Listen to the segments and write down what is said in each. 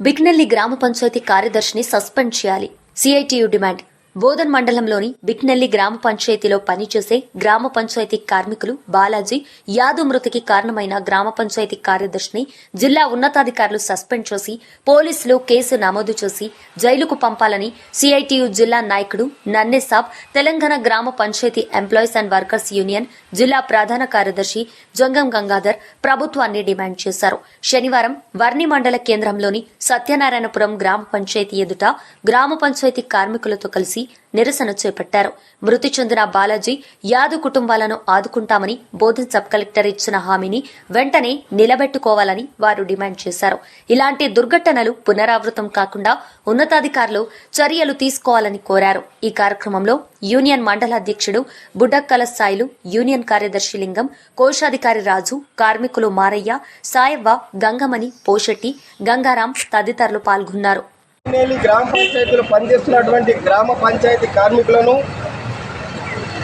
బిక్నెల్లి గ్రామ పంచాయతీ కార్యదర్శిని సస్పెండ్ చేయాలి. CITU demand. బోధన్ మండలంలోని బిట్నెల్లి గ్రామ పంచాయతీలో పనిచేసే గ్రామ పంచాయతీ కార్మికులు బాలాజీ యాదవ్ మృతికి కారణమైన గ్రామ పంచాయతీ కార్యదర్శిని జిల్లా ఉన్నతాధికారులు సస్పెండ్ చేసి పోలీసులు కేసు నమోదు చేసి జైలుకు పంపాలని సిఐటియు జిల్లా నాయకుడు నన్నెసాబ్ తెలంగాణ గ్రామ panchayat employees and workers union జిల్లా ప్రధాన కార్యదర్శి జంగం గంగాధర్ ప్రభుత్వాన్ని డిమాండ్ చేశారు. శనివారం వర్ణి మండల కేంద్రంలోని సత్యనారాయణపురం గ్రామ పంచాయతీ ఎదుట గ్రామ పంచాయతీ కార్మికులతో కలిసి నిరసన చేపట్టారు. మృతి చెందిన బాలాజీ యాదు కుటుంబాలను ఆదుకుంటామని బోధన్ సబ్ కలెక్టర్ ఇచ్చిన హామీని వెంటనే నిలబెట్టుకోవాలని వారు డిమాండ్ చేశారు. ఇలాంటి దుర్ఘటనలు పునరావృతం కాకుండా ఉన్నతాధికారులు చర్యలు తీసుకోవాలని కోరారు. ఈ కార్యక్రమంలో యూనియన్ మండల అధ్యక్షుడు బుడ్డక్కల సాయిలు యూనియన్ కార్యదర్శి లింగం కోశాధికారి రాజు కార్మికులు మారయ్య సాయవ్వ గంగమణి పోషెట్టి గంగారాం తదితరులు పాల్గొన్నారు. నేలి గ్రామ పంచాయతీలో పనిచేస్తున్నటువంటి గ్రామ పంచాయతీ కార్మికులను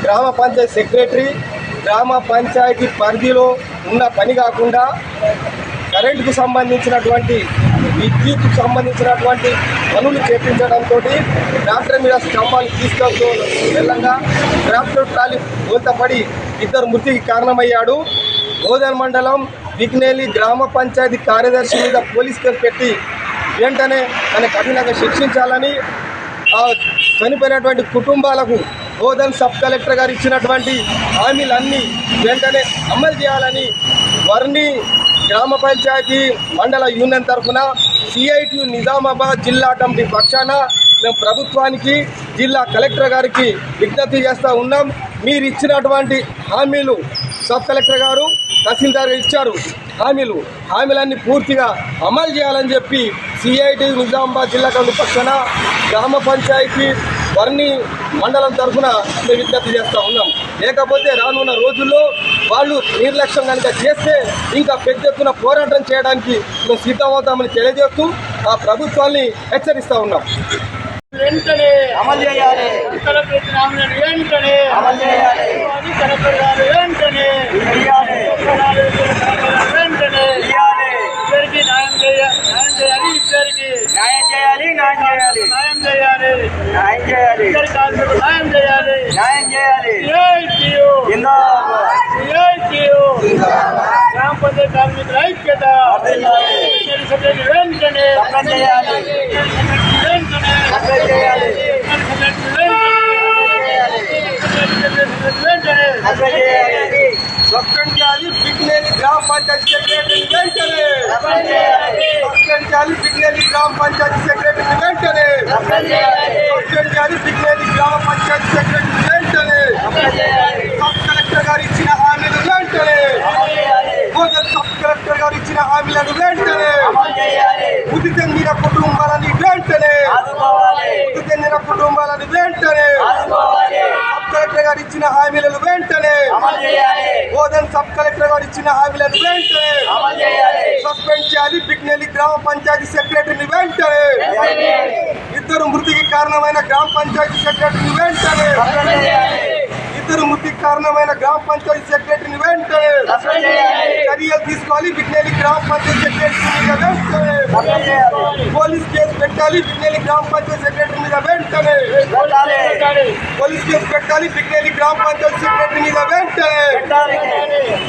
గ్రామ పంచాయతీ సెక్రటరీ గ్రామ పంచాయతీ పరిధిలో ఉన్న పని కాకుండా కరెంటుకు సంబంధించినటువంటి విద్యుత్కు సంబంధించినటువంటి పనులు చేపించడంతో ట్రాక్టర్ మీద స్తంభాలు తీసుకెళ్తూ వెళ్ళంగా ట్రాక్టర్ ట్రాలీ మూతపడి ఇద్దరు మృతికి కారణమయ్యాడు. గోదావరి మండలం విగ్నేలి గ్రామ పంచాయతీ కార్యదర్శి మీద పోలీస్ కేసు పెట్టి వెంటనే తన కఠినంగా శిక్షించాలని చనిపోయినటువంటి కుటుంబాలకు బోధన్ సబ్ కలెక్టర్ గారు ఇచ్చినటువంటి హామీలన్నీ వెంటనే అమలు చేయాలని వర్ణి గ్రామ పంచాయతీ మండల యూనియన్ తరఫున సిఐటి నిజామాబాద్ జిల్లా కమిటీ పక్షాన మేము ప్రభుత్వానికి జిల్లా కలెక్టర్ గారికి విజ్ఞప్తి చేస్తూ ఉన్నాం. మీరు ఇచ్చినటువంటి హామీలు సబ్ కలెక్టర్ గారు తహసీల్దార్ ఇచ్చారు. హామీలు హామీలన్నీ పూర్తిగా అమలు చేయాలని చెప్పి సిఐటి నిజామాబాద్ జిల్లా కమిటీ పక్షాన గ్రామ పంచాయతీ వర్ణి మండలం తరఫున మేము విజ్ఞప్తి చేస్తూ ఉన్నాం. లేకపోతే రానున్న రోజుల్లో వాళ్ళు నిర్లక్ష్యం కనుక చేస్తే ఇంకా పెద్ద ఎత్తున పోరాటం చేయడానికి మేము సిద్ధమవుతామని తెలియజేస్తూ ఆ ప్రభుత్వాన్ని హెచ్చరిస్తూ ఉన్నాం. వెంటనే అమలు చేయాలి. కలెక్టర్ వెంటనే అమలు చేయాలి. అది కలెక్టర్ గారు వెంటనే చేయాలి వెంటనే చేయాలి ఇద్దరికి న్యాయం చేయాలి న్యాయం చేయాలి ఇద్దరికి న్యాయం చేయాలి న్యాయం చేయాలి. న్యాయం చేయాలి. న్యాయం చేయాలి. న్యాయం చేయాలి. న్యాయం చేయాలి. గ్రామ పంచాయతీ కార్మికుల ఐక్యత. వెంటనే చేయాలి. వెంటనే అమలు చేయాలి సస్పెండ్ చేయాలి పిగ్నేలి గ్రామ పంచాయతీ సెక్రటరీ వెంటనే. సస్పెండ్ చేయాలి పిగ్నేలి గ్రామ పంచాయతీ సెక్రటరీ వెంటనే. సస్పెండ్ చేయాలి పిగ్నేలి గ్రామ పంచాయతీ సెక్రటరీ వెంటనే. సబ్ కలెక్టర్ గారు ఇచ్చిన హామీలు వెంటనే సబ్ కలెక్టర్ గారు ఇచ్చిన హామీలను వెంటనే. మృతి చెందిన కుటుంబాలని వెంటనే. మృతి చెందిన కుటుంబాలని వెంటనే. సబ్ కలెక్టర్ గారు ఇచ్చిన హామీలను వెంటనే. బోధన్ సబ్ కలెక్టర్ గారు ఇచ్చిన హామీలను వెంటనే అమలు చేయాలి. సస్పెండ్ బిగ్నెల్లి గ్రామ పంచాయతీ సెక్రటరీని వెంటనే వెంటనే. ఇద్దరు మృతికి కారణమైన గ్రామ పంచాయతీ సెక్రటరీని వెంటనే. ఇద్దరు మృతికి కారణమైన గ్రామ పంచాయతీ సెక్రటరీని వెంటనే. చర్యలు తీసుకోవాలి బిగ్నెల్లి గ్రామ పంచాయతీ సెక్రటరీ మీద వెంటనే. పోలీస్ కేసు పెట్టాలి బిగ్నెల్లి గ్రామ పంచాయతీ సెక్రటరీ మీద వెంటనే. పోలీస్ కేసు పెట్టాలి బిగ్నెల్లి గ్రామ పంచాయతీ సెక్రటరీ మీద